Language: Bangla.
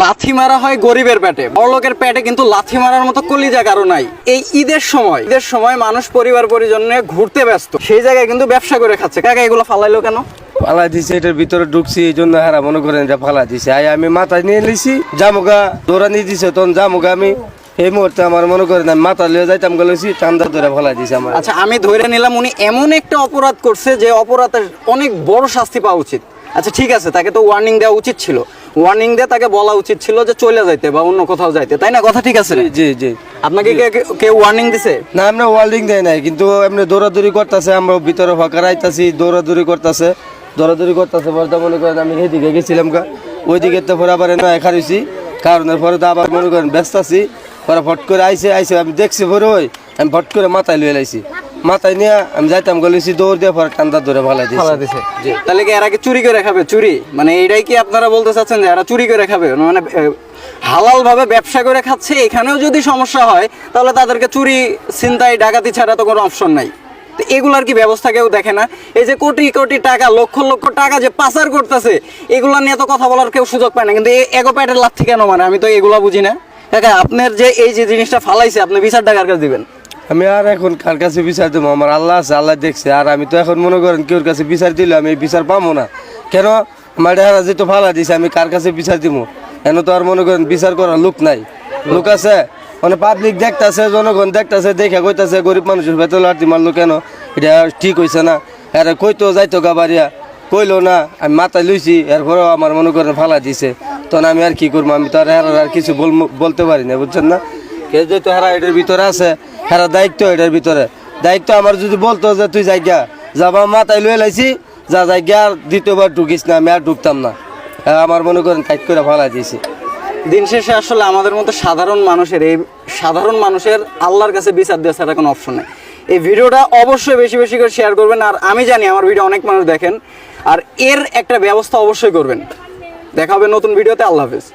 লাথি মারা হয় গরিবের পেটে। বড়লোকের পেটে কিন্তু লাথি মারার মতো কলিজা কারও নাই। এই ঈদের সময় ঈদের সময় মানুষ পরিবার পরিজন নিয়ে ঘুরতে ব্যস্ত। সেই জায়গায় কিন্তু ব্যবসা করে খাচ্ছে। কাকা এগুলো ফালাইলো কেন? ফালা দিছে এটার ভিতরে ঢুকছি এই জন্য হারা মনে করেন যে ফালা দিছে। আই আমি মাথায় নিয়ে নিছি জামুগা দৌড়ানি দিছে তখন জামুগা আমি এই মুহূর্তে আমার মনে করেন আমি মাথা লিয়ে যাইতাম গেছি টান্দা ধরে ফালা দিছে আমার। আচ্ছা আমি ধরে নিলাম উনি এমন একটা অপরাধ করছে যে অপরাধের অনেক বড় শাস্তি পাওয়া উচিত। আচ্ছা ঠিক আছে তাকে তো ওয়ার্নিং দেওয়া উচিত ছিল। ওয়ার্নিং দিয়ে তাকে বলা উচিত ছিল যে চলে যাইতে বা অন্য কোথাও যাইতে। তাই না? কথা ঠিক আছে না? জি জি আপনাকে কে- কে- কেউ ওয়ার্নিং দিছে? না আমরা ওয়ার্ল্ডিং দেয় নাই কিন্তু এমনি দৌড়াদৌড়ি করতেছে আমরা ভিতরে ফাঁকা আইতাছি দৌড়াদৌড়ি করতেছে। দৌড়াদৌড়ি করতেছে পরে মনে করেন আমি সেদিকে গেছিলাম গা। ওইদিকে তো পরে আবার নয় খারিছি কারণের পরে তো আবার মনে করেন ব্যস্ত আছি। পরে ফট করে আইসে আইসে আমি দেখছি পরে ওই আমি ফট করে মাথায় লুয়ে লাইছি মাথায় নিয়ে আমি যাইতাম দৌড় দিয়ে পরে ধরে ভালাই দিয়েছি। তাহলে কি এরা কি চুরি করে খাবে? চুরি? মানে এইটাই কি আপনারা বলতে চাচ্ছেন যে এরা চুরি করে খাবে? মানে হালাল ভাবে ব্যবসা করে খাচ্ছে এখানেও যদি সমস্যা হয় তাহলে তাদেরকে চুরি ছিনতাই ডাকাতি ছাড়া তো কোনো অপশন নাই। তো এগুলার কি ব্যবস্থা কেউ দেখে না? এই যে কোটি কোটি টাকা লক্ষ লক্ষ টাকা যে পাচার করতেছে এগুলা নিয়ে তো কথা বলার কেউ সুযোগ পায় না। কিন্তু এগো প্যাটের লাথি কেন মানে আমি তো এগুলা বুঝি না। কাকা আপনার যে এই যে জিনিসটা ফালাইছে আপনি বিচার টাকার কাছে দিবেন? আমি আর এখন কার কাছে বিচার দেবো? আমার আল্লাহ আছে, আল্লাহ দেখছে। আর আমি তো এখন মনে করেন কেউর কাছে বিচার দিলে আমি বিচার পাবো না। কেন? আমার ডেহারা যেহেতু ফালা দিছে, আমি কার কাছে বিচার দিব? এন তো আর মনে করেন বিচার করার লোক নাই। লোক আছে? মানে পাবলিক দেখতাছে, জনগণ দেখতাছে, দেখে কইতাছে, গরিব মানুষের ভেতর লাঠি মারলো কেন? এটা ঠিক হয়েছে না। এর কইতো যাইতো গাবারিয়া কইলো না, আমি মাথায় লইছি, এরপরেও আমার মনে করেন ফালা দিছে। তখন আমি আর কি করব? আমি তো আর হেরার আর কিছু বল- বলতে পারি না, বুঝছেন না? কে যেহেতু হেরা এটার ভিতরে আছে হেরা দায়িত্ব এটার ভিতরে। দায়িত্ব আমার যদি বলতো যে তুই জায়গা যাবা মাথায় লয়ে লাইছি যা জায়গা আর দ্বিতীয়বার ঢুকিস না আমি আর ঢুকতাম না। হ্যাঁ, আমার মনে করেন টাইট করে ফালা দিয়েছি। দিন শেষে আসলে আমাদের মতো সাধারণ মানুষের এই সাধারণ মানুষের আল্লাহর কাছে বিচার দেওয়া ছাড়া কোনো অপশন নেই। এই ভিডিওটা অবশ্যই বেশি বেশি করে শেয়ার করবেন আর আমি জানি আমার ভিডিও অনেক মানুষ দেখেন আর এর একটা ব্যবস্থা অবশ্যই করবেন। দেখা হবে নতুন ভিডিওতে আল্লাহ হাফেজ।